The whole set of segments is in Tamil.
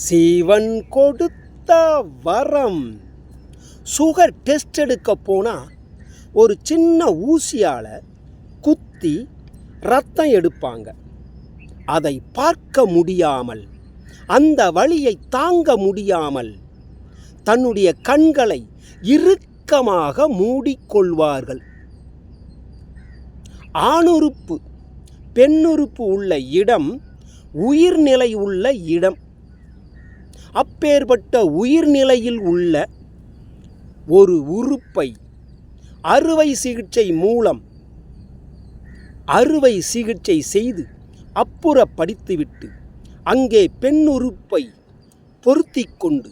சிவன் கொடுத்த வரம். சுகர் டெஸ்ட் எடுக்க போனால் ஒரு சின்ன ஊசியால் குத்தி ரத்தம் எடுப்பாங்க. அதை பார்க்க முடியாமல் அந்த வழியை தாங்க முடியாமல் தன்னுடைய கண்களை இறுக்கமாக மூடிக்கொள்வார்கள். ஆணுறுப்பு பெண்ணுறுப்பு உள்ள இடம் உயிர்நிலை உள்ள இடம். அப்பேற்பட்ட உயிர்நிலையில் உள்ள ஒரு உறுப்பை அறுவை சிகிச்சை மூலம் அறுவை சிகிச்சை செய்து அப்புறப்படுத்திவிட்டு அங்கே பெண் உறுப்பை பொருத்தி கொண்டு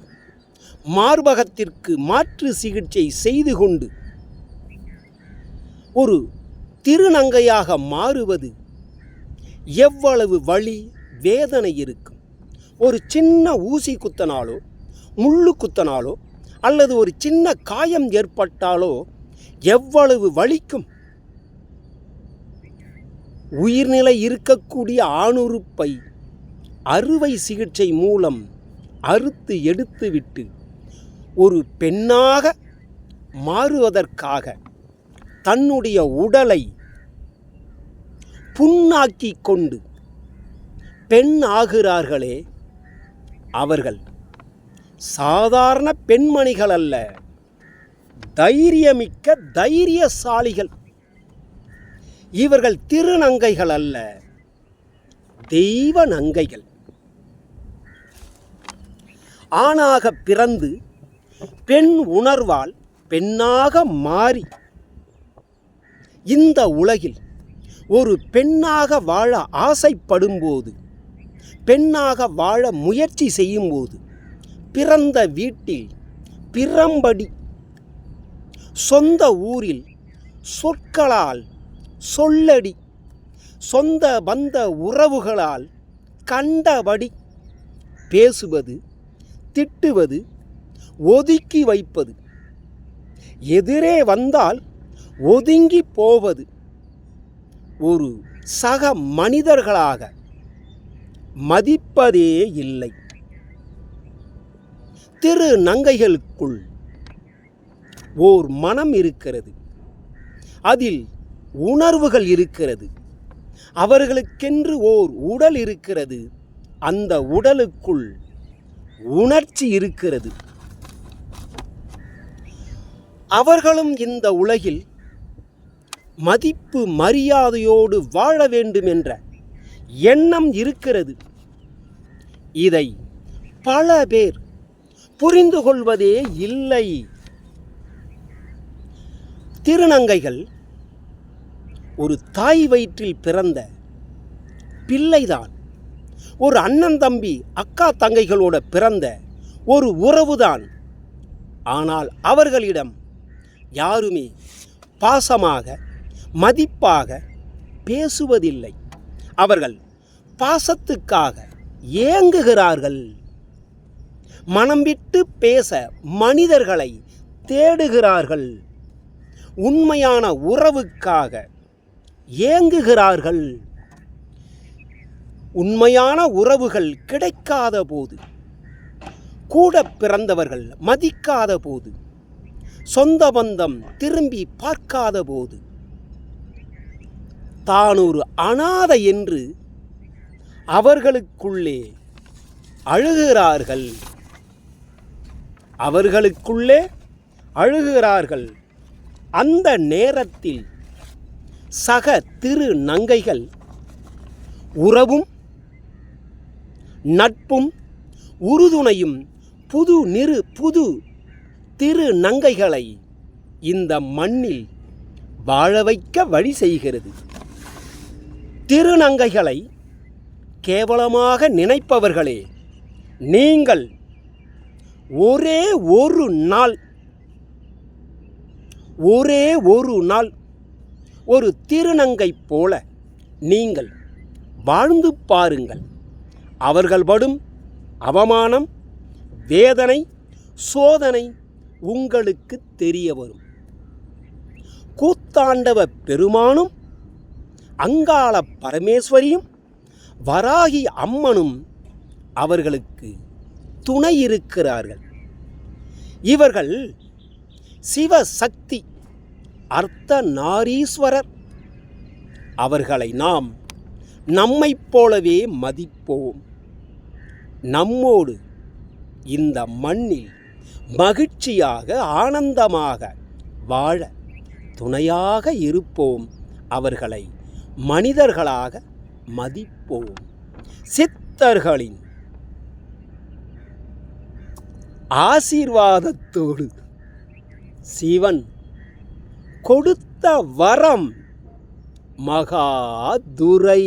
மார்பகத்திற்கு மாற்று சிகிச்சை செய்து கொண்டு ஒரு திருநங்கையாக மாறுவது எவ்வளவு வழி வேதனை இருக்கும். ஒரு சின்ன ஊசி குத்தனாலோ முள்ளு குத்தனாலோ அல்லது ஒரு சின்ன காயம் ஏற்பட்டாலோ எவ்வளவு வலிக்கும்? உயிர்நிலை இருக்கக்கூடிய ஆணுறுப்பை அறுவை சிகிச்சை மூலம் அறுத்து எடுத்துவிட்டு ஒரு பெண்ணாக மாறுவதற்காக தன்னுடைய உடலை புண்ணாக்கி கொண்டு பெண் ஆகிறார்களே அவர்கள் சாதாரண பெண்மணிகள் அல்ல தைரியமிக்க தைரியசாலிகள். இவர்கள் திருநங்கைகள் அல்ல தெய்வ நங்கைகள். ஆணாக பிறந்து பெண் உணர்வால் பெண்ணாக மாறி இந்த உலகில் ஒரு பெண்ணாக வாழ ஆசைப்படும்போது பெண்ணாக வாழ முயற்சி செய்யும்போது பிறந்த வீட்டில் பிறம்படி சொந்த ஊரில் சொற்களால் சொல்லடி சொந்த பந்த உறவுகளால் கண்டபடி பேசுவது திட்டுவது ஒதுக்கி வைப்பது. எதிரே வந்தால் ஒதுங்கி போவது. ஒரு சக மனிதர்களாக மதிப்பதே இல்லை. திரு நங்கைகளுக்குள் ஓர் மனம் இருக்கிறது. அதில் உணர்வுகள் இருக்கிறது. அவர்களுக்கென்று ஓர் உடல் இருக்கிறது. அந்த உடலுக்குள் உணர்ச்சி இருக்கிறது. அவர்களும் இந்த உலகில் மதிப்பு மரியாதையோடு வாழ வேண்டும் என்ற எண்ணம் இருக்கிறது. இதை பல பேர் புரிந்து கொள்வதே இல்லை. திருநங்கைகள் ஒரு தாய் வயிற்றில் பிறந்த பிள்ளைதான். ஒரு அண்ணன் தம்பி அக்கா தங்கைகளோட பிறந்த ஒரு உறவுதான். ஆனால் அவர்களிடம் யாருமே பாசமாக மதிப்பாக பேசுவதில்லை. அவர்கள் பாசத்துக்காக ஏங்குகிறார்கள். மனம் விட்டு பேச மனிதர்களை தேடுகிறார்கள். உண்மையான உறவுக்காக ஏங்குகிறார்கள். உண்மையான உறவுகள் கிடைக்காத போது கூட பிறந்தவர்கள் மதிக்காத போது சொந்த பந்தம் திரும்பி பார்க்காத போது தான் ஒரு அனாதை என்று அவர்களுக்குள்ளே அழுகிறார்கள். அவர்களுக்குள்ளே அழுகிறார்கள். அந்த நேரத்தில் சக திரு நங்கைகள் உறவும் நட்பும் உறுதுணையும் புது நிறு புது திரு நங்கைகளை இந்த மண்ணில் வாழ வைக்க வழி செய்கிறது. திருநங்கைகளை கேவலமாக நினைப்பவர்களே நீங்கள் ஒரே ஒரு நாள் ஒரே ஒரு நாள் ஒரு திருநங்கை போல நீங்கள் வாழ்ந்து பாருங்கள். அவர்கள் படும் அவமானம் வேதனை சோதனை உங்களுக்கு தெரிய வரும். கூத்தாண்டவ பெருமானும் அங்காள பரமேஸ்வரியும் வராகி அம்மனும் அவர்களுக்கு துணை இருக்கிறார்கள். இவர்கள் சிவசக்தி அர்த்த நாரீஸ்வரர். அவர்களை நாம் நம்மைப் போலவே மதிப்போம். நம்மோடு இந்த மண்ணில் மகிழ்ச்சியாக ஆனந்தமாக வாழ துணையாக இருப்போம் அவர்களை மனிதர்களாக மதிப்போம். சித்தர்களின் ஆசீர்வாதத்தோடு சிவன் கொடுத்த வரம் மகாதுரை